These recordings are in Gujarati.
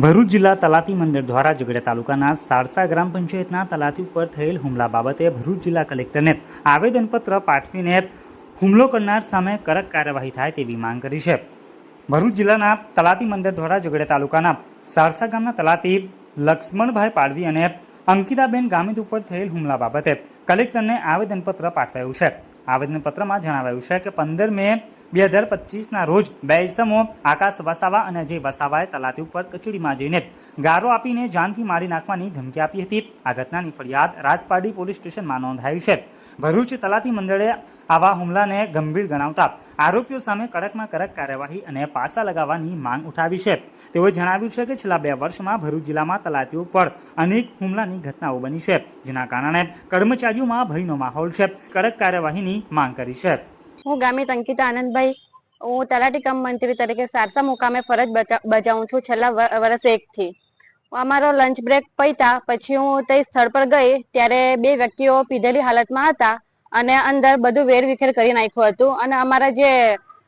ભરૂચ જિલ્લા તલાટી મંડળ દ્વારા ઝઘડિયા તાલુકાના સારસા ગ્રામ પંચાયતના તલાટી ઉપર થયેલ હુમલા બાબતે ભરૂચ જિલ્લા કલેક્ટરને આવેદનપત્ર પાઠવીને હુમલો કરનાર સામે કડક કાર્યવાહી થાય તેવી માંગ કરી છે. ભરૂચ જિલ્લાના તલાટી મંડળ દ્વારા ઝઘડિયા તાલુકાના સારસા ગામના તલાટી લક્ષ્મણભાઈ પાડવી અને અંકિતાબેન ગામિત ઉપર થયેલ હુમલા બાબતે કલેક્ટરને આવેદનપત્ર પાઠવાયું છે. આવેદનપત્રમાં જણાવાયું છે કે પંદર મે બે હજાર પચીસના રોજ બે ઇસમો આકાશ વસાવા અને અજય વસાવાએ તલાટી ઉપર કચેરીમાં જઈને ગારો આપીને જાનથી મારી નાખવાની ધમકી આપી હતી. આ ઘટનાની ફરિયાદ રાજપારડી પોલીસ સ્ટેશનમાં નોંધાઈ છે. ભરૂચ તલાટી મંડળે આવા હુમલાને ગંભીર ગણાવતા આરોપીઓ સામે કડકમાં કડક કાર્યવાહી અને પાસા લગાવવાની માંગ ઉઠાવી છે. તેઓએ જણાવ્યું છે કે છેલ્લા બે વર્ષમાં ભરૂચ જિલ્લામાં તલાટીઓ પર અનેક હુમલાની ઘટનાઓ બની છે, જેના કારણે કર્મચારીઓમાં ભયનો માહોલ છે. કડક કાર્યવાહીની માંગ કરી છે. હું ગામિત અંકિતા આનંદભાઈ. હું તલાટી કમ મંત્રી તરીકે સારસા મુકામે ફરજ બજાવું છું છેલ્લા વર્ષ એકથી. અમારો લંચ બ્રેક પૈતા પછી હું તે સ્થળ પર ગઈ ત્યારે બે વ્યક્તિઓ પીધેલી હાલતમાં હતા અને અંદર બધું વેરવિખેર કરી નાખ્યું હતું અને અમારા જે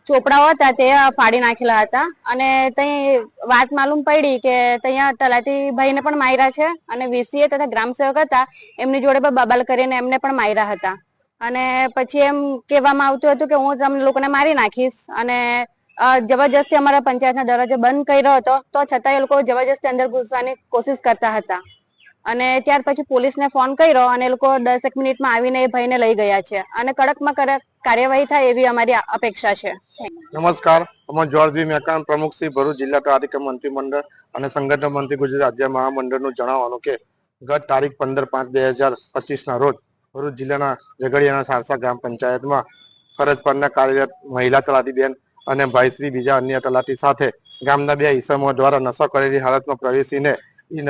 ચોપડાઓ હતા તે ફાડી નાખેલા હતા અને ત્યાં વાત માલુમ પડી કે ત્યાં તલાટી ભાઈને પણ માર્યા છે અને વીસીએ તથા ગ્રામસેવક હતા એમની જોડે પણ બબાલ કરીને એમને પણ માર્યા હતા. અને પછી એમ કહેવામાં આવતું હતું કે હું તમને લોકોને મારી નાખીશ અને જબરજસ્તી અમારા પંચાયતના દરવાજો બંધ કર્યો હતો, તો છતાં એ લોકો જબરજસ્તી અંદર ઘૂસવાની કોશિશ કરતા હતા. અને ત્યાર પછી પોલીસને ફોન કર્યો અને એ લોકો દસ એક મિનિટમાં આવીને એ ભાઈને લઈ ગયા છે. અને કડકમાં કડક કાર્યવાહી થાય એવી અમારી અપેક્ષા છે. નમસ્કાર અમે જોર્જી મેકાન, પ્રમુખ શ્રી ભરૂચ જિલ્લા તારીખ મંત્રીમંડળ અને સંગઠન મંત્રી ગુજરાત રાજ્ય મહામંડળનું જણાવવાનું કે ગત તારીખ પંદર પાંચ બે હજાર પચીસ ના રોજ ભરૂચ જિલ્લાના ઝઘડિયાના સારસા ગ્રામ પંચાયતમાં ફરજ પરના કાર્યરત મહિલા તલાટીબેન અને ભાઈશ્રી બીજા અન્ય તલાટી સાથે ગામના બે ઈસમો દ્વારા નશો કરેલી હાલતમાં પ્રવેશીને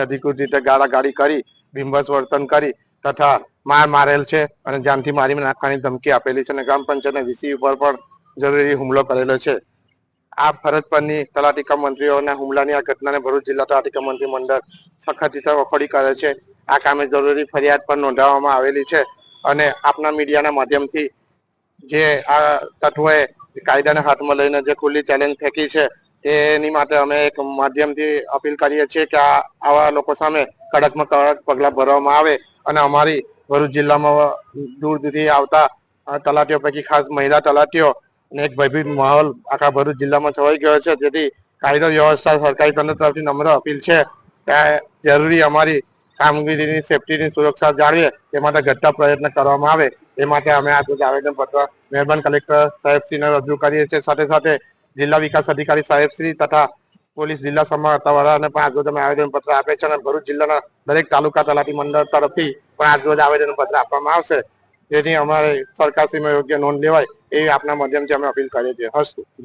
અધિકૃત રીતે ગાળાગાળી કરી, બિંબસ વર્તન કરી તથા માર મારેલ છે અને જાનથી મારી નાખવાની ધમકી આપેલી છે અને ગ્રામ પંચાયતના વીસી ઉપર પણ જરૂરી હુમલો કરેલો છે. આ ફરજ પરની તલાટી કમ મંત્રીઓના હુમલાની આ ઘટનાને ભરૂચ જિલ્લા તલાટી કમ મંત્રી મંડળ સખત રીતે વખોડી કરે છે. આ કામે જરૂરી ફરિયાદ પણ નોંધાવવામાં આવેલી છે. અને આપના મીડિયાના માધ્યમથી જે આ તત્વોએ કાયદાને હાથમાં લઈને જે ખુલ્લી ચેલેન્જ ફેંકી છે, એની માટે અમે એક માધ્યમથી અપીલ કરીએ છીએ કે આ આવા લોકો સામે કડકમાં કડક પગલાં ભરવામાં આવે અને અમારી ભરૂચ જિલ્લામાં દૂર દૂરથી આવતા તલાટીઓ પૈકી ખાસ મહિલા તલાટીઓ અને એક ભયભીત માહોલ આખા ભરૂચ જિલ્લામાં છવાઈ ગયો છે. જેથી કાયદો વ્યવસ્થા સરકારી તંત્ર તરફથી નમ્ર અપીલ છે કે જરૂરી અમારી કામગીરીની સેફટીની સુરક્ષા જાળવીએ એ માટે ઘટતા પ્રયત્ન કરવામાં આવે. એ માટે અમે આજે આવેદન પત્ર મહેરબાન કલેક્ટર સાહેબશ્રીને રજૂ કરીએ છીએ. સાથે સાથે જિલ્લા વિકાસ અધિકારી સાહેબશ્રી તથા પોલીસ જિલ્લા સમાહર્તાવાળાને પણ આજરોજ અમે આવેદન પત્ર આપે છે અને ભરૂચ જિલ્લાના દરેક તાલુકા તલાટી મંડળ તરફથી પણ આજરોજ આવેદન પત્ર આપવામાં આવશે. જેથી અમારે સરકારશ્રીમાં યોગ્ય નોંધ લેવાય એ આપના માધ્યમથી અમે અપીલ કરીએ છીએ. હસ્તુ. જય